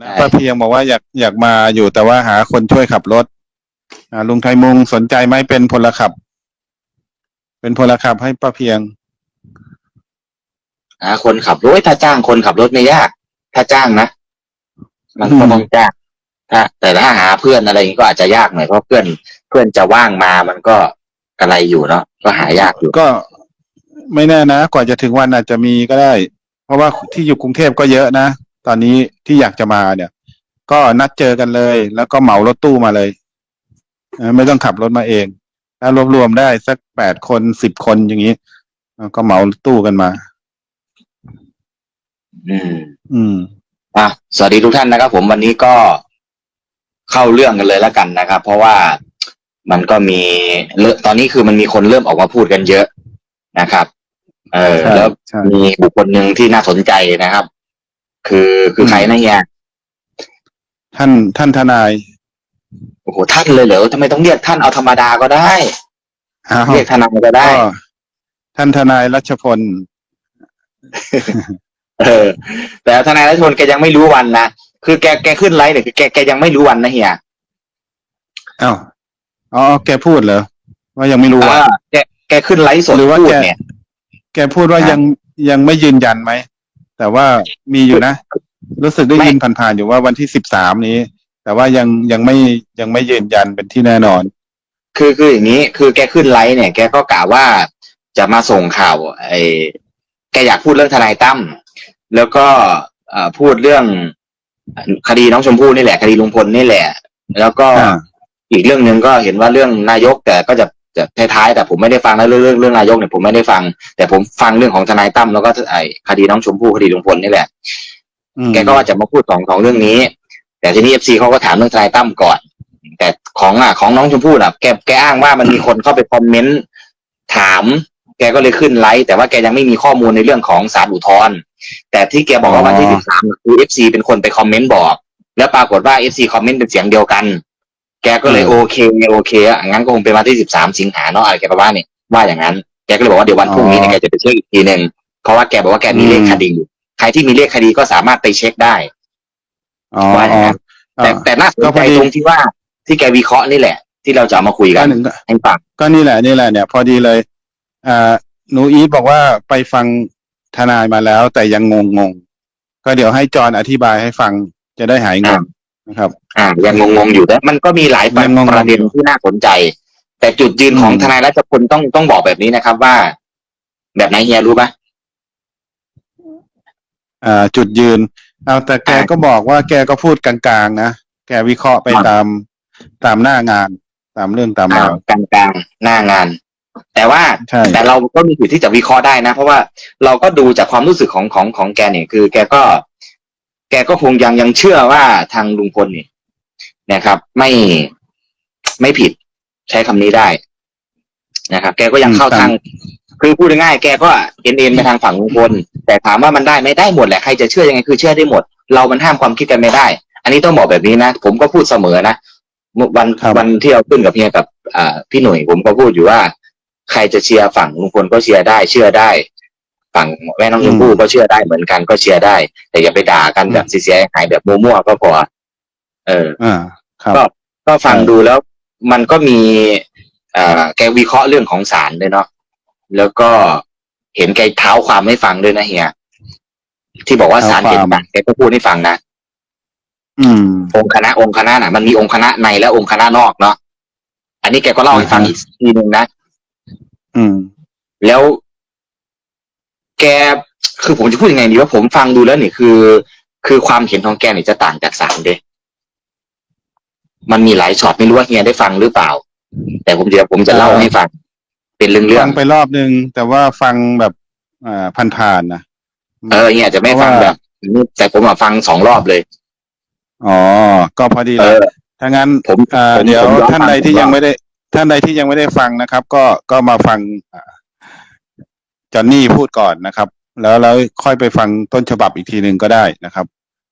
นะใช่ป้าเพียงบอกว่าอยากอยากมาอยู่แต่ว่าหาคนช่วยขับรถอ่าลุงไทยมุงสนใจไหมเป็นพลขับ เป็นพลขับให้ป้าเพียงหาคนขับรถเอ้ยถ้าจ้างคนขับรถไม่ยาก ถ้าจ้างนะมันก็อืมต้องจ้างถ้าแต่ถ้าหาเพื่อนอะไรอย่างนี้ก็อาจจะยากหน่อยเพราะเพื่อนเพื่อนจะว่างมามันก็อะไรอยู่เนาะก็หายากอยู่ก็ไม่แน่นะกว่าจะถึงวันอาจจะมีก็ได้ เพราะว่าที่อยู่กรุงเทพก็เยอะนะ ตอนนี้ที่อยากจะมาเนี่ย ก็นัดเจอกันเลย แล้วก็เหมารถตู้มาเลยเออไม่ต้องขับรถมาเอง ถ้ารวบรวมได้สักแปดคนสิบคนอย่างนี้เออก็เหมารถตู้กันมา อืม อืมอะสวัสดีทุกท่านนะครับ ผมวันนี้ก็เข้าเรื่องกันเลยแล้วกันนะครับ เพราะว่ามันก็มีเริ่มตอนนี้คือมันมีคนเริ่มออกมาพูดกันเยอะนะครับ เออใช่แล้วใช่มีบุคคลหนึ่งที่น่าสนใจนะครับ คือคือมใครนะเฮียท่านท่านทนายโอ้โหท่านเลยเหรอทำไมต้องเรียกท่านเอาธรรมดาก็ได้อ้าวเรียกทนายก็ได้ก็ท่านทนายรัชพลเออ แต่ทนายรัชพลแกยังไม่รู้วันนะคือแกแกขึ้นไลฟ์เนี่ยคือแกแกยังไม่รู้วันนะเฮียอ้าวอ๋อแกพูดเหรอว่ายังไม่รู้ว่าอ่าแกแกขึ้นไลฟ์สดหรือว่าพูดแกเนี่ย แกพูดว่าครับยังยังไม่ยืนยันไหม แต่ว่ามีอยู่นะ รู้สึกได้ไม่ยินผ่านๆอยู่ว่าวันที่สิบสามนี้ แต่ว่ายังยังไม่ยังไม่ยืนยันเป็นที่แน่นอน คือคืออย่างนี้ คือแกขึ้นไลฟ์เนี่ย แกก็กะว่าจะมาส่งข่าว ไอ้แกอยากพูดเรื่องทนายตั้มแล้วก็เอ่อพูดเรื่องคดีน้องชมพู่นี่แหละ คดีลุงพลนี่แหละ แล้วก็อ่าอีกเรื่องหนึ่งก็เห็นว่าเรื่องนายกแต่ก็จะ จะท้ายๆแต่ผมไม่ได้ฟังนะเรื่องเรื่องเรื่องนายกเนี่ยผมไม่ได้ฟัง แต่ผมฟังเรื่องของทนายตั้มแล้วก็ไอ้คดีน้องชมพู่คดีลุงพลนี่แหละอืมแกก็ว่าจะมาพูดสองสองเรื่องนี้ แต่ทีนี้เอฟซีเขาก็ถามเรื่องทนายตั้มก่อน แต่ของอะของน้องชมพู่น่ะแกแกอ้างว่ามันมีคนเข้าไปคอมเมนต์ถาม แกก็เลยขึ้นไลฟ์แต่ว่าแกยังไม่มีข้อมูลในเรื่องของสารอุทธรณ์แต่ที่แกบอกว่าวันที่สิบสามคือเอฟซีเป็นคนไปคอมเมนต์บอก แล้วปรากฏว่าเอฟซีคอมเมนต์เป็นเสียงเดียวกัน แกก็เลยโอเคโอเคอะงั้นก็คงเป็นวันที่สิบสามสิงหาเนาะอะไรแกประมาณนี้ว่าอย่างนั้นแกก็เลยบอกว่าเดี๋ยววันพรุ่งนี้เนี่ยแกจะไปเช็คอีกทีหนึ่งเพราะว่าแกบอกว่าแกมีเลขคดีอยู่ใครที่มีเลขคดีก็สามารถไปเช็คได้อ๋อว่าอย่างนั้นอ๋อแต่แต่น่าสนก็พใจอดีตรงที่ว่าที่แกวิเคราะห์นี่แหละ ที่เราจะเอามาคุยกัก็นหนึ่งก็ให้ฟังก็นี่แหละนี่แหละเนี่ย พอดีเลยอ่าหนูอีทบอกว่าไปฟังทนายมาแล้ว แต่ยังงงงๆก็เดี๋ยวให้จอห์นอธิบายให้ฟังจะได้หายงง นะครับ อ่า ยังงงๆอยู่แต่มันก็มีหลายประยังงงๆประเด็นที่น่าสนใจ แต่จุดยืนของอืมทนายรัชพลต้องต้องบอกแบบนี้นะครับว่า แบบไหนเฮียรู้ปะอ่า จุดยืนเอาแต่แกอ่าก็บอกว่าแกก็พูดกลางๆนะแกวิเคราะห์ไปอ่าตามตามหน้างาน ตามเรื่องตามอ่าราวกลางๆหน้างาน แต่ว่าใช่แต่เราก็มีสิทธิ์ที่จะวิเคราะห์ได้นะ เพราะว่าเราก็ดูจากความรู้สึกของของของแกเนี่ยคือ แกก็ แกก็คงยังยังเชื่อว่าทางลุงพลเนี่ยนะครับ ไม่ไม่ผิดใช้คำนี้ได้นะครับ แกก็ยังเข้าทาง คือพูดง่ายๆแกก็เอ็นเอ็นไปทางฝั่งลุงพลแต่ถามว่ามันได้ไหมได้หมดแหละใครจะเชื่อยังไงคือเชื่อได้หมด เรามันห้ามความคิดกันไม่ได้ อันนี้ต้องบอกแบบนี้นะผมก็พูดเสมอนะเมื่อวันครับ วันที่เราขึ้นกับเฮียกับอ่าพี่หนุ่ยผมก็พูดอยู่ว่า ใครจะเชียร์ฝั่งลุงพลก็เชียร์ได้ เชื่อได้ ฝั่งแม่น้องชมพู่ก็เชื่อได้เหมือนกันก็เชียร์ได้ แต่อย่าไปด่ากันแบบเสียหายแบบมั่วๆก็พอเอออ่าครับก็ก็ฟังใช่ดูแล้วมันก็มีเอ่อแกวิเคราะห์เรื่องของศาลด้วยเนาะแล้วก็เห็นแกเท้าความให้ฟังด้วยนะเฮียที่บอกว่าศาลเห็นต่างแกก็พูดให้ฟังนะอืม องค์คณะองค์คณะน่ะมันมีองค์คณะในและองค์คณะนอกเนาะอันนี้แกก็เล่าให้ฟังอ่าฮะอีกทีหนึ่งนะอืม แล้ว แกคือผมจะพูดยังไงดีว่าผมฟังดูแล้วนี่คือ คือความเห็นของแกเนี่ยจะต่างจากศาลเด้มันมีหลายช็อตไม่รู้ว่าเฮียได้ฟังหรือเปล่า แต่ผมเดี๋ยวผมจะเล่าให้ฟัง เป็นเรื่องเรื่อฟังงไปรอบนึง แต่ว่าฟังแบบอ่าผ่านๆนะเออเฮียอาจจะไม่ฟังเพราะว่าแบบนี้แต่ผมอะฟังสองรอบเลยอ๋อก็พอดีเอแล้วอถ้างั้นผมอ่าผมเดี๋ยวผมย้อนท่านใดฟังที่ผมยังย้อนไม่ได้ ท่านใดที่ยังไม่ได้ฟังนะครับ ก็ก็มาฟังอ่า จอนนี่พูดก่อนนะครับ แล้วแล้วค่อยไปฟังต้นฉบับอีกทีหนึ่งก็ได้นะครับ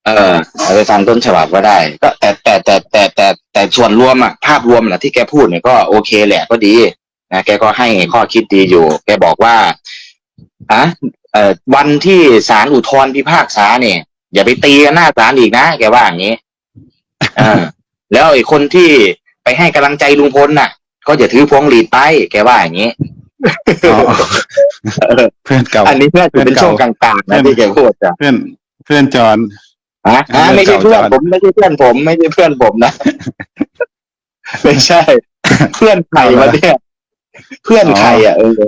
เออเอาไปฟังต้นฉบับก็ได้ ก็แต่แต่แต่แต่แต่แต่ส่วนรวมอะภาพรวมนะที่แกพูดเนี่ยก็โอเคแหละก็ดีนะแกก็ให้ข้อคิดดีอยู่ แกบอกว่าอะเอ่อวันที่ศาลอุทธรณ์พิพากษาเนี่ย อย่าไปตีกันหน้าศาลอีกนะแกว่าอย่างนี้เออแล้วไอ้คนที่ไปให้กำลังใจลุงพลน่ะ ก็อย่าถือพวงหลีดไปแกว่าอย่างนี้อ๋อ เพื่อนเก่า อันนี้น่าจะเป็นช่วงกลางๆนะที่แกพูดจ้ะเพื่อนเพื่อนจอนฮะฮะไม่ใช่เพื่อนผมไม่ใช่เพื่อนผมไม่ใช่เพื่อนผมนะไม่ใช่ เพื่อนใครวะเนี่ยเพื่อนใครอะเออ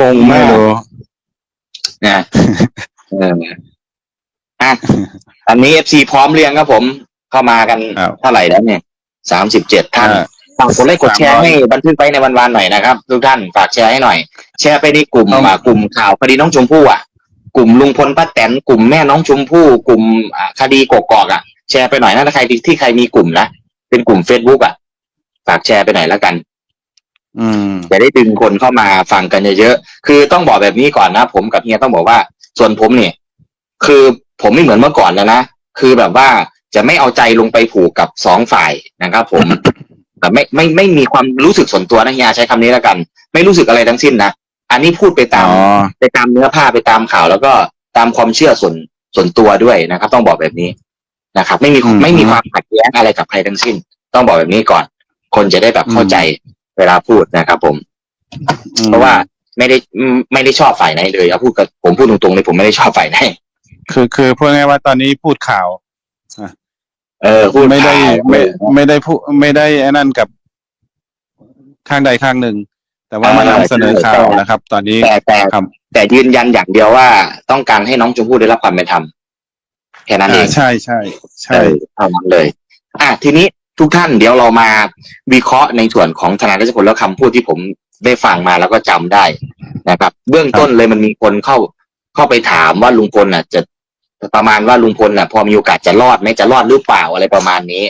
งงไม่มากรู้นะเอออะอันนี้เอฟซีพร้อมเรียงครับผมเข้ามากันครับเท่าไหร่แล้วเนี่ยสามสิบเจ็ดท่านอ่า ฝากกดไลค์กดแชร์300ให้บันทึกไปในวันๆหน่อยนะครับ ทุกท่านฝากแชร์ให้หน่อย แชร์ไปในกลุ่มเอาอ่ากลุ่มข่าวคดีน้องชมพู่อะกลุ่มลุงพลป้าแตนกลุ่มแม่น้องชมพู่กลุ่มอ่าคดีกกอกอะ แชร์ไปหน่อยนะถ้าใครที่ที่ใครมีกลุ่มนะเป็นกลุ่มเฟซบุ๊กอะ ฝากแชร์ไปหน่อยแล้วกัน อืมจะได้ดึงคนเข้ามาฟังกันเยอะๆคือต้องบอกแบบนี้ก่อนนะผมกับเฮียต้องบอกว่า ส่วนผมเนี่ยคือผมไม่เหมือนเมื่อก่อนแล้วนะคือแบบว่าจะไม่เอาใจลงไปผูกกับสองฝ่ายนะครับ ผม แต่ไม่ไม่ไม่มีความรู้สึกส่วนตัวนะเฮียใช้คำนี้แล้วกัน ไม่รู้สึกอะไรทั้งสิ้นนะอันนี้พูดไปตามอ๋อไปตามเนื้อผ้าไปตามข่าว แล้วก็ตามความเชื่อส่วนส่วนตัวด้วยนะครับ ต้องบอกแบบนี้นะครับ ไม่มีอืมไม่มีความขัดแย้งอะไรกับใครทั้งสิ้น ต้องบอกแบบนี้ก่อน คนจะได้แบบเข้าใจเวลาพูดนะครับ ผมอืมเพราะว่าไม่ได้อืมไม่ได้ชอบฝ่ายไหนเลยเอาพูดกับผมพูดตรงๆเลยผมไม่ได้ชอบฝ่ายไหนคือคือพูดง่ายๆว่าตอนนี้พูดข่าว เออพูดไม่ได้ข่าวไม่ไม่ได้พูดไม่ได้ไอ้นั่นกับข้างใดข้างหนึ่ง แต่ว่ามาเออนำเสนอข่าวนะครับ ตอนนี้แต่แต่ครับแต่ยืนยันอย่างเดียวว่า ต้องการให้น้องชมพู่ได้รับความเป็นธรรมแค่นั้นเออ่างใช่ใช่ใช่เออเท่านั้นเลย อะทีนี้ทุกท่านเดี๋ยวเรามาวิเคราะห์ในส่วนของทนายรัชพลแล้วคำพูดที่ผมได้ฟังมาแล้วก็จำได้นะครับ เบื้องต้นเลยมันมีคนเข้าเข้าไปถามว่าลุงพลน่ะ จะ ประมาณว่าลุงพลน่ะ พอมีโอกาสจะรอดไหมจะรอดหรือเปล่าอะไรประมาณนี้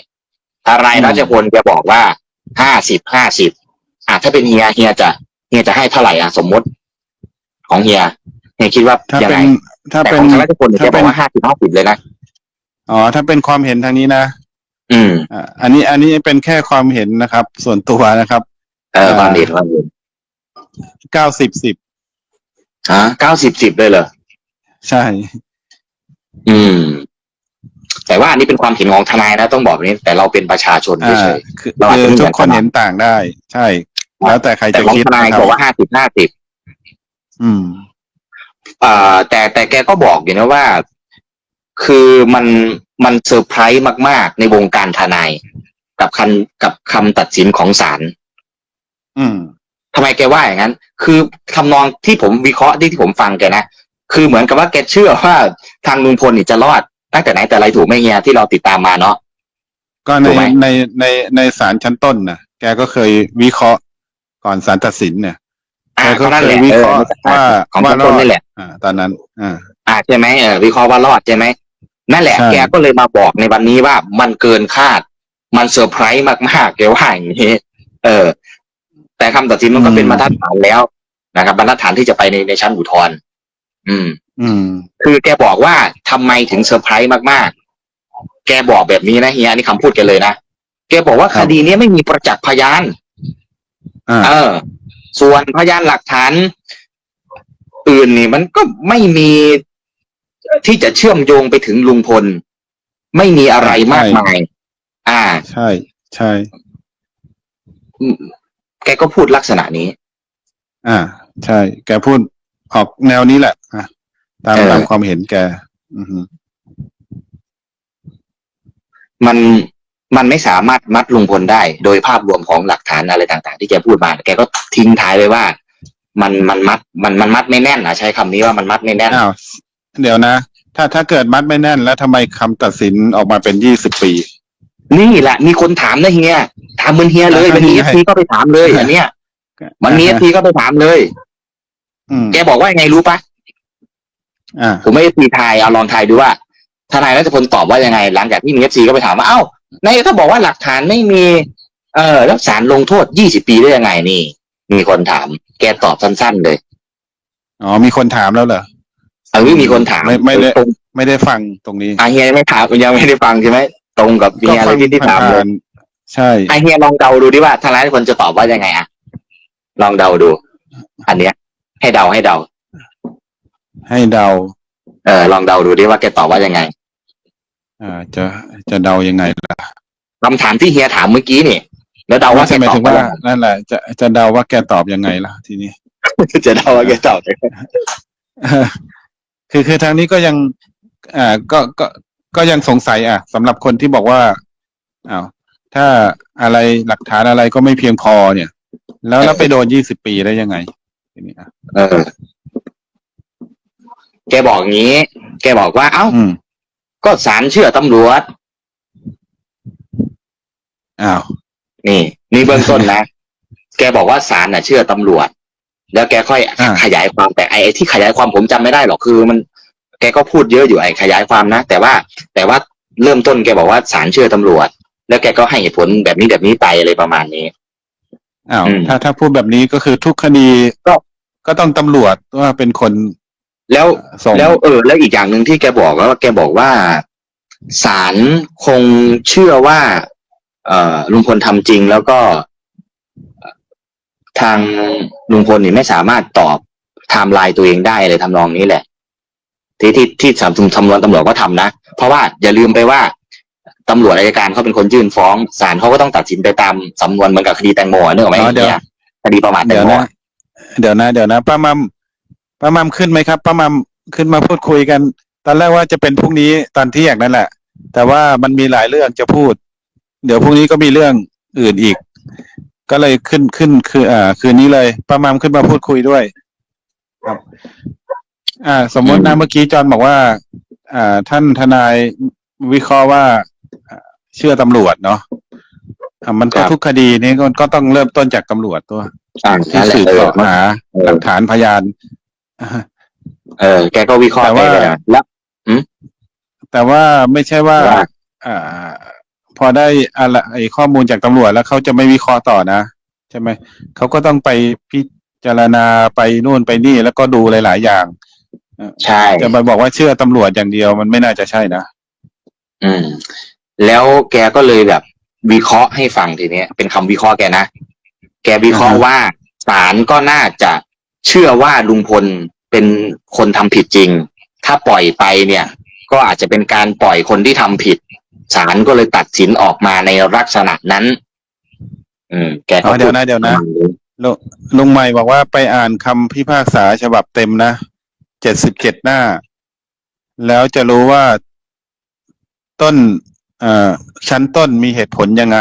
ทนายรัชพลแกบอกว่าห้าสิบห้าสิบอะถ้าเป็นเฮียเฮียจะเฮียจะให้เท่าไหร่อะสมมติ ของเฮียเฮียคิดว่าถ้ายังเป็ไงนถ้าแต่เป็ขนองทนายรัชพลเนี่ยแกถ้าบเป็อกนว่าห้าสิบห้าสิบเลยนะอ๋อถ้าเป็นความเห็นทางนี้นะอืมอ่าอันนี้อันนี้เป็นแค่ความเห็นนะครับ ส่วนตัวนะครับเออความเด็ดความเด็ดเก้าสิบสิบฮะเก้าสิบสิบเลยเหรอใช่ อืม แต่ว่าอันนี้เป็นความเห็นของทนายนะ ต้องบอกแบบนี้ แต่เราเป็นประชาชนอ่าเฉยคือเราอาจคืจะอไม่เหมืทุอนกคนกันเห็นต่างได้ ใช่ แล้วแต่ใครๆแต่จะของคิดทนายนะครับบอกว่าห้าสิบห้าสิบอืมอ่าแต่แต่แกก็บอกอยู่นะว่า คือมันมันเซอร์ไพรส์มาก ๆ ในวงการทนาย กับคันกับคำตัดสินของศาลอืมทำไมแกว่าอย่างนั้น คือทำนองที่ผมวิเคราะห์ที่ที่ผมฟังแกนะ คือเหมือนกับว่าแกเชื่อว่าทางลุงพลนี่จะรอดตั้งแต่ไหนแต่ไรถูกไหมเฮียที่เราติดตามมาเนาะ ก็ในถูกไหม ในในในศาลชั้นต้นนะแกก็เคยวิเคราะห์ก่อนศาลตัดสินเนี่ยอ่าแกก็ก็นั่นแหละเคยวิเอเคอราะห์ว่าของว่าต้นรอดนี่แหละ อ่า ตอนนั้น อ่า อ่าใช่ไหมเออวิเคราะห์ว่ารอดใช่ไหมนั่นแหละ ใช่ แกก็เลยมาบอกในวันนี้ว่ามันเกินคาด มันเซอร์ไพรส์มากๆแกว่าอย่างนี้เออ แต่คำตัดสินมันก็เป็นมาตรฐานแล้วนะครับมาตรฐานที่จะไปในในชั้นอุทธรณ์ อืม อืม คือแกบอกว่าทำไมถึงเซอร์ไพรส์มากๆ แกบอกแบบนี้นะเฮียอันนี้คำพูดแกเลยนะแกบอกว่าครัคบดีนี้ไม่มีประจักษ์พยานอ่าเออ ส่วนพยานหลักฐานอื่นนี่มันก็ไม่มีที่จะเชื่อมโยงไปถึงลุงพล ไม่มีอะไรมากมาย อ่า ใช่ ใช่ แกก็พูดลักษณะนี้ อ่า ใช่ แกพูดออกแนวนี้แหละอะ ตามเออ ตามความเห็นแก อือฮึมันมันไม่สามารถมัดลุงพลได้ โดยภาพรวมของหลักฐานอะไรต่าง ๆ ที่แกพูดมาแกก็ทิ้งท้ายเลยว่า มันมันมัดมันมันมัดไม่แน่นอะใช้คำนี้ว่ามันมัดไม่แน่น อ้าวเดี๋ยวนะ ถ้าถ้าเกิดมัดไม่แน่น แล้วทำไมคำตัดสินออกมาเป็นยี่สิบปี นี่แหละมีคนถามนะเฮียถามเหมือนเฮียเลยอ่าวันนี้นี่เอไงฟซีก็ไปถามเลยอันเนี้ยวันนี้เอฟซีก็ไปถามเลย อืมแกบอกว่าไงรู้ปะอ่า ผมไม่ได้ตีทายเอาลองทายดูว่าทนายรัชพลตอบว่ายังไง หลังจากที่มีเอฟซีก็ไปถามว่าเอ้าในถ้าบอกว่าหลักฐานไม่มี เออแล้วศาลลงโทษยี่สิบปีได้ยังไงนี่ มีคนถาม แกตอบสั้นๆเลยอ๋อมีคนถามแล้วเหรอเออมีคนถามไม่ไม่ได้ตรงไม่ได้ฟังตรงนี้อาเฮียไม่ถามยังไม่ได้ฟังใช่ไหมตรงกับเฮียเลยที่ที่ถามเลยนๆใช่ไอเฮียลองเดาดูดิว่าทนายรัชพลจะตอบว่ายังไงอะลองเดาดู อันเนี้ย ให้เดาให้เดา ให้เดา เออลองเดาดูดิว่าแกตอบว่ายังไง อ่า จะจะเดายังไงล่ะคำถามที่เฮียถามเมื่อกี้นี่ แล้วเดาว่าแกหมายตอถึบงว่าว่านั่นแหละ จะจะเดาว่าแกตอบยังไงล่ะทีนี้ จะเดาว่าแกตอบคือคือทางนี้ก็ยังอ่าก็ก็ก็ยังสงสัยอะสำหรับคนที่บอกว่าอ้าวถ้าอะไรหลักฐานอะไรก็ไม่เพียงพอเนี่ย แล้วแล้วไปโดนยี่สิบปีได้ยังไงทีนี้อะเออ แกบอกงี้ แกบอกว่า เอ้า อืมก็ศาลเชื่อตำรวจ อ้าว นี่ นี่เบื้องต้นนะ แกบอกว่าศาลน่ะ เชื่อตำรวจ แล้วแกค่อยอ่า ขยายความแต่ไอ้ไอ้ที่ขยายความผมจำไม่ได้หรอกคือมัน แกก็พูดเยอะอยู่ไอ้ขยายความนะแต่ว่า แต่ว่าเริ่มต้นแกบอกว่าศาลเชื่อตำรวจ แล้วแกก็ให้เหตุผลแบบนี้แบบนี้ไปอะไรประมาณนี้ อ้าวอืมถ้าถ้าพูดแบบนี้ก็คือทุกคดีก็ ก็ต้องตำรวจว่าเป็นคน แล้วส่งแล้วเออ แล้วอีกอย่างหนึ่งที่แกบอกว่าแกบอกว่าศาลคงเชื่อว่า เอ่อลุงพลทำจริงแล้วก็เอ่อทางลุงพลนี่ไม่สามารถตอบไทม์ไลน์ตัวเองได้เลยทำนองนี้แหละ ที่ที่ที่สำทำนวนตำรวจก็ทำนะ เพราะว่าอย่าลืมไปว่าตำรวจอายการเขาเป็นคนยื่นฟ้องศาลเขาก็ต้องตัดสินไปตามสำนวนเหมือนกับคดีแตงโมอะนึกออกไหมอ๋อเดี๋ยว เนี่ยคดีประมาทแตเดี๋งยวโมนะเดี๋ยวนะ เดี๋ยวนะ ป้ามัม ป้ามัมขึ้นไหมครับป้ามัมขึ้นมาพูดคุยกัน ตอนแรกว่าจะเป็นพรุ่งนี้ตอนเที่ยงนั่นแหละ แต่ว่ามันมีหลายเรื่องจะพูด เดี๋ยวพรุ่งนี้ก็มีเรื่องอื่นอีก ก็เลยขึ้นขึ้นคืออ่า คืนนี้เลยป้ามัมขึ้นมาพูดคุยด้วย ครับ อ่า สมมตินะเมื่อกี้จอห์นบอกว่า อ่า ท่านทนายวิเคราะห์ว่าอ่าเชื่อตำรวจเนาะอ่ามันก็ครับทุกคดีนี้ก็ก็ต้องเริ่มต้นจากตำรวจตัวอ่าที่นั่นแหละสืบเออเสาะหาเออหลักฐานพยาน เออแกก็วิเคราะห์แต่ไปว่าเลยนะแล้วแต่ว่าไม่ใช่ว่าว่าอ่า พอได้อะไรไอ้ข้อมูลจากตำรวจแล้วเขาจะไม่วิเคราะห์ต่อนะใช่ไหมเขาก็ต้องไปพิจารณาไปนู่นไปนี่แล้วก็ดูหลาย ๆ อย่างใช่จะไปบอกว่าเชื่อตำรวจอย่างเดียวมันไม่น่าจะใช่นะอืม แล้วแกก็เลยแบบ วิเคราะห์ให้ฟังทีเนี้ยเป็นคำวิเคราะห์แกนะแกวิเคราะห์อ่าฮะว่าศาลก็น่าจะ เชื่อว่าลุงพลเป็นคนทำผิดจริง ถ้าปล่อยไปเนี่ย ก็อาจจะเป็นการปล่อยคนที่ทำผิดศาลก็เลยตัดสินออกมาในลักษณะนั้น อืม แกก็อ๋อเดี๋ยวนะเดี๋ยวนะลุงลุงใหม่บอกว่าไปอ่านคำพิพากษาฉบับเต็มนะเจ็ดสิบเจ็ดหน้า แล้วจะรู้ว่าต้น เอ่อ ชั้นต้นมีเหตุผลยังไง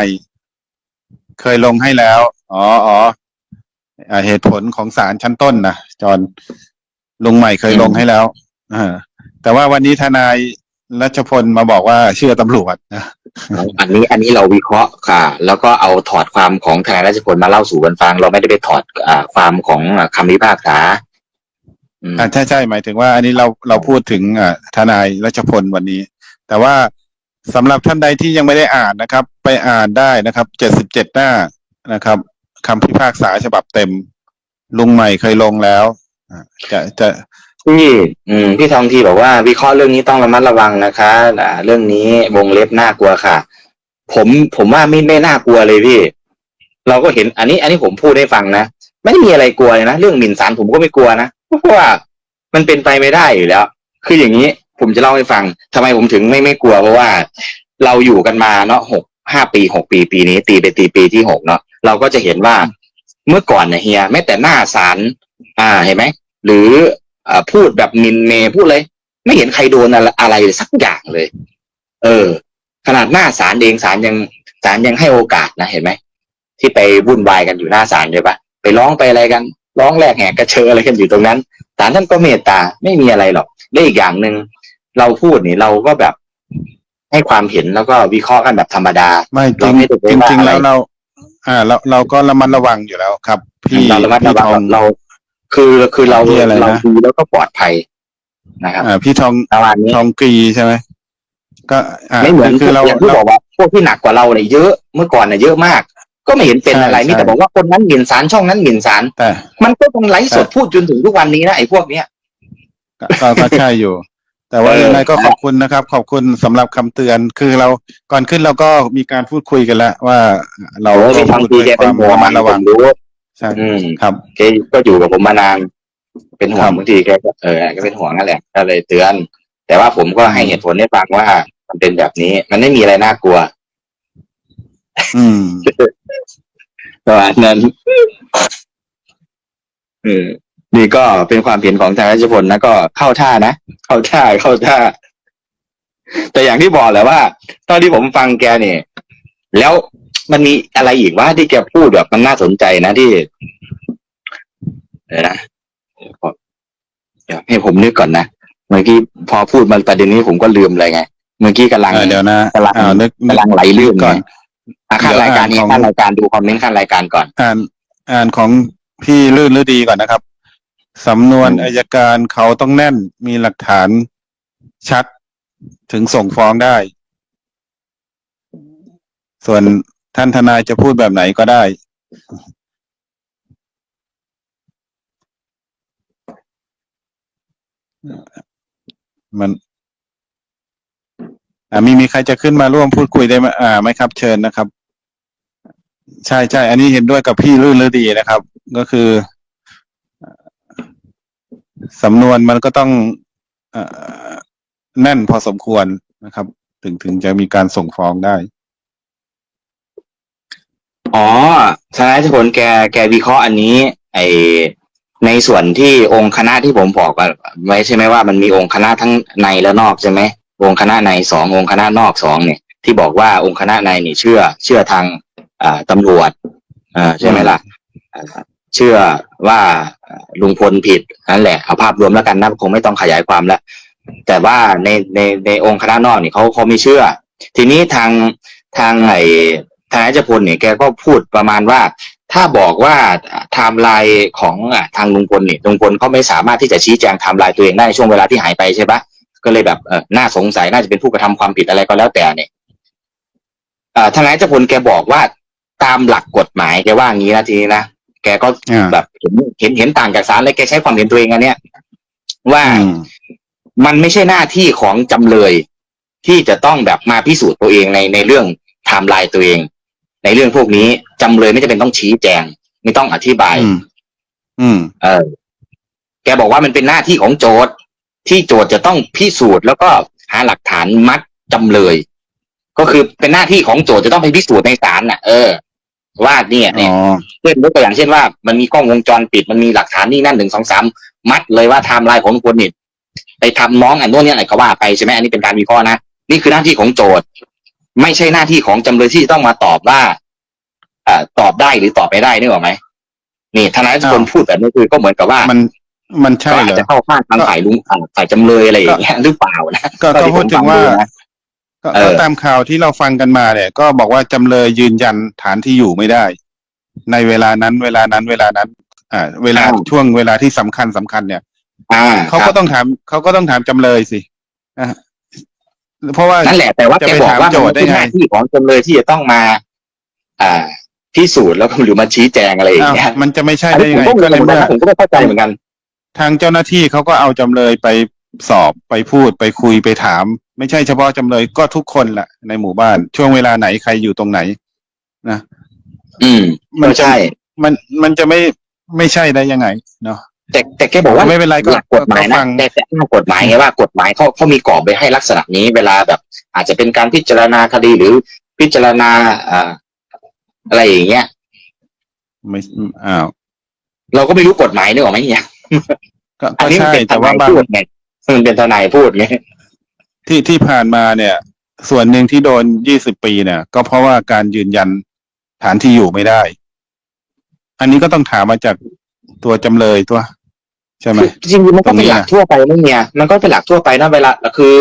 เคยลงให้แล้ว อ๋ออ๋ออ่า เหตุผลของศาลชั้นต้นนะจอนลุงใหม่เคยลงให้แล้วอ่าแต่ว่าวันนี้ทนายรัชพลมาบอกว่าเชื่อตำรวจนะอันนี้อันนี้เราวิเคราะห์ค่ะ แล้วก็เอาถอดความของทนายราชพลมาเล่าสู่กันฟัง เราไม่ได้ไปถอดอ่าความของอ่าคำพิพากษาอืมอ่าใช่ใช่หมายถึงว่าอันนี้เราเราพูดถึงอ่าทนายรัชพลวันนี้ แต่ว่าสำหรับท่านใดที่ยังไม่ได้อ่านนะครับ ไปอ่านได้นะครับเจ็ดสิบเจ็ดหน้านะครับ คำพิพากษาฉบับเต็ม ลุงใหม่เคยลงแล้วจะจะพี่อืมพี่ทองทีบอกว่า วิเคราะห์เรื่องนี้ต้องระมัดระวังนะคะอ่าเรื่องนี้วงเล็บน่ากลัวค่ะ ผมผมว่าไม่ไม่น่ากลัวเลยพี่ เราก็เห็นอันนี้ อันนี้ผมพูดให้ฟังนะไม่ได้มีอะไรกลัวเลยนะเรื่องหมิ่นศาลผมก็ไม่กลัวนะเพราะว่ามันเป็นไปไม่ได้อยู่แล้ว คืออย่างนี้ผมจะเล่าให้ฟังทำไมผมถึงไม่ไม่กลัวเพราะว่า เราอยู่กันมาเนาะหกห้าปีหกปีปีนี้ ตีไปตีปีที่หกเนาะ เราก็จะเห็นว่าเมื่อก่อนเนี่ยเฮียแม้แต่หน้าศาลอ่าเห็นไหมหรืออ่าพูดแบบมินเมย์พูดเลย ไม่เห็นใครโดนอะไรอะไรสักอย่างเลย เออ ขนาดหน้าศาลเองศาลยังศาลยังให้โอกาสนะเห็นไหมที่ไปวุ่นวายกันอยู่หน้าศาลเลยปะไปร้องไปอะไรกัน ร้องแลกแหกกระเชออะไรกันอยู่ตรงนั้นศาลท่านก็เมตตาไม่มีอะไรหรอกได้อีกอย่างหนึ่งเราพูดนี่เราก็แบบให้ความเห็นแล้วก็วิเคราะห์กันแบบธรรมดา ไม่จริเรางไม่ได้ไปจริงว่าจริงอะไรแล้วเรา อ่าเราเราก็ระมัดระวังอยู่แล้วครับ พี่เราระมัดระพี่วัทงองเรา คือคือเราพี่อะไรนะเราดูแล้วก็ปลอดภัยนะครับอ่าพี่ทองประมาณนี้ทองกรีใช่ไหมก็อ่าไม่เหมือนคือเราอย่างที่เราบอกว่าพวกที่หนักกว่าเราเนี่ยเยอะเมื่อก่อนเนี่ยเยอะมาก ก็ไม่เห็นเป็นอะไรใช่มีแต่ใช่บอกว่าคนนั้นหมิ่นศาลช่องนั้นหมิ่นศาลแต่มันก็ต้องไลฟ์สดพูดจนถึงทุกวันนี้นะไอ้พวกเนี้ยก็ก็ก็ใช่อยู่ แต่ว่าเออยังไงก็ขอบคุณนะครับ ขอบคุณสำหรับคำเตือน คือเราก่อนขึ้นเราก็มีการพูดคุยกันแล้วว่า เราโอ้ต้ที่องทางพูดทีด้วยแกคเป็นวามห่วงระมัดระวังผมรู้ใช่อืมครับแกก็อยู่กับผมมานาน เป็นห่วครังบบางทีแกก็เออก็เป็นห่วงนั่นแหละก็เลยเตือน แต่ว่าผมก็ให้เหตุผลให้ฟังว่ามันเป็นแบบนี้ มันไม่มีอะไรน่ากลัว อืมประมาณนั้นเออ นี่ก็เป็นความเห็นของทางราชพลนะก็เข้าท่านะเข้าท่าเข้าท่า แต่อย่างที่บอกแหละว่าตอนที่ผมฟังแกเนี่ยแล้วมันมีอะไรอีกว่าที่แกพูดแบบมันน่าสนใจนะที่เดี๋ยวนะเดี๋ยวให้ผมนึกก่อนนะเมื่อกี้พอพูดมันประเด็นนี้ผมก็ลืมเลยไงเมื่อกี้กำลังเออเดี๋ยวนะกำลังอ้าวนึกนึกกำลังไหลลื่นก่อนอะขั้นรายการนี้เดี๋ยวอ่านของขั้นรายการดูคอมเมนต์ขั้นรายการก่อน อ่านอ่านของพี่ลื่นฤดีก่อนนะครับ สำนวนอืมอายการเขาต้องแน่นมีหลักฐานชัดถึงส่งฟ้องได้ ส่วนท่านทนายจะพูดแบบไหนก็ได้ มันอ่ามีมีใครจะขึ้นมาร่วมพูดคุยได้ไหมอ่าไหมครับ เชิญนะครับ ใช่ใช่อันนี้เห็นด้วยกับพี่ลื่นฤดีนะครับ ก็คือเอ่อ สำนวนมันก็ต้องอแน่นพอสมควรนะครับ ถึงถึงจะมีการส่งฟ้องได้ อ๋อทนายชพลแกแกวิเคราะห์อันนี้ ไอในส่วนที่องค์คณะที่ผมบอกไว้ใช่ไหมว่ามันมีองค์คณะทั้งในและนอกใช่ไหมองค์คณะในสององค์คณะนอกสองเนี่ยที่บอกว่าองค์คณะในนี่เชื่อ เชื่อทางอ่าตำรวจอ่าใช่ไหมล่ะอ่า เชื่อว่าลุงพลผิดนั่นแหละเอาภาพรวมแล้วกันนะคงไม่ต้องขยายความแล้วแต่ว่าในในในองค์คณะนอกนี่เขาเขาไม่เชื่อ ทีนี้ทางทางไอ้ทางอาจพลเนี่ยแกก็พูดประมาณว่า ถ้าบอกว่าไทม์ไลน์ของอะทางลุงพลเนี่ยลุงพลเขาไม่สามารถที่จะชี้แจงไทม์ไลน์ตัวเองได้ในช่วงเวลาที่หายไปใช่ปะก็เลยแบบเออน่าสงสัยน่าจะเป็นผู้กระทำความผิดอะไรก็แล้วแต่เนี่ยอ่าทางนายเจพลแกบอกว่าตามหลักกฎหมายแกว่างี้นะทีนี้นะ แกก็อ่าแบบเห็นเห็นเห็นต่างจากศาลเลยแกใช้ความเห็นตัวเองอันเนี้ยว่าอืมมันไม่ใช่หน้าที่ของจำเลย ที่จะต้องแบบมาพิสูจน์ตัวเองในในเรื่องไทม์ไลน์ตัวเอง ในเรื่องพวกนี้จำเลยไม่จำเป็นต้องชี้แจง ไม่ต้องอธิบายอืมอืม เออ แกบอกว่ามันเป็นหน้าที่ของโจทย์ที่โจทย์จะต้องพิสูจน์แล้วก็หาหลักฐานมัดจำเลย ก็คือเป็นหน้าที่ของโจทย์จะต้องไปพิสูจน์ในศาลน่ะ เออ ว่าเนี่ยเนี่อ๋ยอเช่นยกตัวอย่างเช่นว่ามันมีกล้องวงจรปิดมันมีหลักฐานนี่นั่นหนึ่งสองสามมัดเลยว่าไทม์ไลน์ของคนนี่ไปทำน้องอันโน้นเนี่ยอะไรก็ว่าไปใช่ไหมอันนี้เป็นการวิเคราะห์นะนี่คือหน้าที่ของโจทย์ ไม่ใช่หน้าที่ของจำเลยที่จะต้องมาตอบว่าเอ่อตอบได้หรือตอบไม่ได้นึกออกไหมนี่ทนายทุกคนอ้าวพูดแบบนี้คือก็เหมือนกับว่ามันมันใช่ก็อาเหจรอจะเข้าข้างทางฝ่ายลุงอ่าฝ่ายจำเลยอะไรอย่างเงี้ยหรือเปล่านะก็ก็ที่พูดถึงว่าผมฟัดูนะ ก็เออก็ตามข่าวที่เราฟังกันมาเนี่ยก็บอกว่าจำเลยยืนยันฐานที่อยู่ไม่ได้ ในเวลานั้น เวลานั้น เวลานั้น อ่า เวลาช่วงเวลาที่สำคัญสำคัญเนี่ยอ่าเขาคก็รับต้องถามเขาก็ต้องถามจำเลยสิอะเพราะว่านั่นแหละแต่ว่าจะแกไปบอกว่าถามโจทย์ได้เป็นไงหน้าที่ของจำเลยที่จะต้องมา อ่าพิสูจน์แล้วก็หรือมาชี้แจงอะไรอย่างอ้าวเงี้ยมันจะไม่ใช่อันได้นี้ยังผมไงก็งก็งเหในมือนกันเมื่อนะผมก็ไม่เข้าใจเหมือนกัน ทางเจ้าหน้าที่เขาก็เอาจำเลยไปสอบไปพูดไปคุยไปถาม ไม่ใช่เฉพาะจำเลยก็ทุกคนแหละในหมู่บ้าน ช่วงเวลาไหนใครอยู่ตรงไหน นะอืมมัก็จะใช่ มันมันจะไม่ไม่ใช่ได้ยังไงเนาะแต่แต่แกบอกว่าไม่เป็นไรก็หลักกฎหมายก็นะฟังแต่แต่อ้างกฎหมายไงว่ากฎหมายเขาเขามีกรอบไปให้ลักษณะนี้ เวลาแบบ อาจจะเป็นการพิจารณาคดีหรือพิจารณาอ่าอะไรอย่างเงี้ยไม่อ้าวเราก็ไม่รู้กฎหมายนึกออกไหมเนี่ยก็อันก็นี้มันใช่เป็นทแต่ว่าายนบางพูดไงมันเป็นทนายพูดไง ที่ที่ผ่านมาเนี่ย ส่วนหนึ่งที่โดนยี่สิบปีเนี่ย ก็เพราะว่าการยืนยันฐานที่อยู่ไม่ได้ อันนี้ก็ต้องถามมาจากตัวจำเลยตัว ใช่ไหม จริงๆมันก็เป็นหลักตรงนี้นะทั่วไปนั่นเนี่ยมันก็เป็นหลักทั่วไปนะเวลาคือ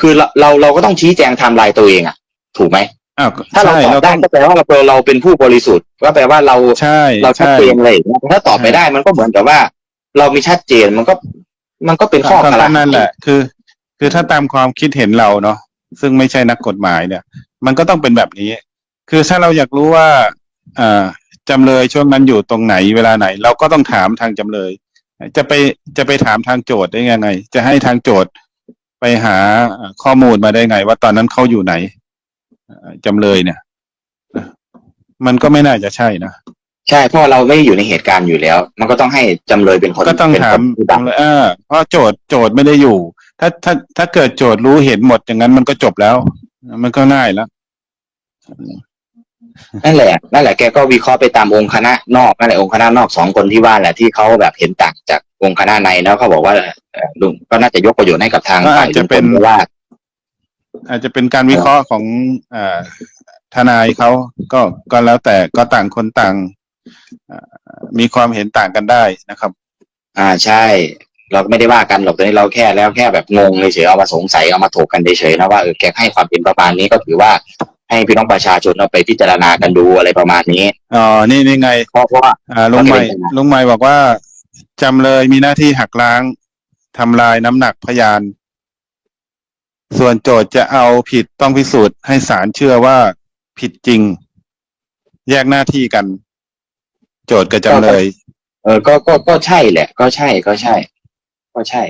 คือเราเราเราก็ต้องชี้แจงไทม์ไลน์ตัวเองอะถูกไหมอ้าวถ้าเราใช่ตอบเราได้ต้องก็แปลว่าเราเราเป็นผู้บริสุทธิ์ก็แปลว่าเราใช่เราชัดใช่เจนเลยแต่ถ้าตอบไม่ได้มันก็เหมือนกับว่า เรามีชัดเจนมันก็ มันก็เป็นข้อก็กระก็นั่นแหละ คือ คือถ้าตามความคิดเห็นเราเนาะซึ่งไม่ใช่นักกฎหมายเนี่ย มันก็ต้องเป็นแบบนี้ คือถ้าเราอยากรู้ว่าอ่าจำเลยช่วงนั้นอยู่ตรงไหนเวลาไหน เราก็ต้องถามทางจำเลย จะไปจะไปถามทางโจทย์ได้ยังไง จะให้ทางโจทย์ไปหาข้อมูลมาได้ไง ว่าตอนนั้นเขาอยู่ไหนเอ่อจำเลยเนี่ย มันก็ไม่น่าจะใช่นะใช่เพราะเราไม่ได้อยู่ในเหตุการณ์อยู่แล้ว มันก็ต้องให้จำเลยเป็นคนก็ต้องเป็นถาคมนพูดดังจำเลยเออเพราะโจทย์โจทย์ไม่ได้อยู่ ถ้าถ้าถ้าเกิดโจทย์รู้เห็นหมดอย่างนั้นมันก็จบแล้ว มันก็ง่ายแล้วนั่นแหละนั่นแหละแกก็วิเคราะห์ไปตามองค์คณะนอกนั่นแหละองค์คณะนอกสองคนที่ว่าแหละที่เขาแบบเห็นต่างจากองค์คณะในแล้วเขาบอกว่าเอ่อลุงก็น่าจะยกประโยชน์ให้กับทางก็ฝ่าอายจจะลุงพเป็ลนเพราะว่า อาจจะเป็นการวิเคราะห์ของอ่าทนายเขาก็ก็แล้วแต่ก็ต่างคนต่างอ่ามีความเห็นต่างกันได้นะครับ อ่าใช่ เราก็ไม่ได้ว่ากันหรอกตอนนี้เราแค่แล้วแค่แบบงงเฉยๆเอามาสงสัยเอามาถกกันเฉยๆนะว่าเออแกให้ความเป็นประมาณนี้ก็ถือว่าให้พี่น้องประชาชนเอาไปพิจารณากันดูอะไรประมาณนี้อ๋อนี่นี่ไงเพราะเพราะว่าอ่าลุงใหม่ก็จะเป็นยังไงลุงใหม่บอกว่าจำเลยมีหน้าที่หักล้างทำลายน้ำหนักพยาน ส่วนโจทย์จะเอาผิดต้องพิสูจน์ให้ศาลเชื่อว่าผิดจริง แยกหน้าที่กัน โจทย์กับจำเลย เออก็ก็ก็ใช่แหละ ก็ใช่ก็ใช่ ก็ใช่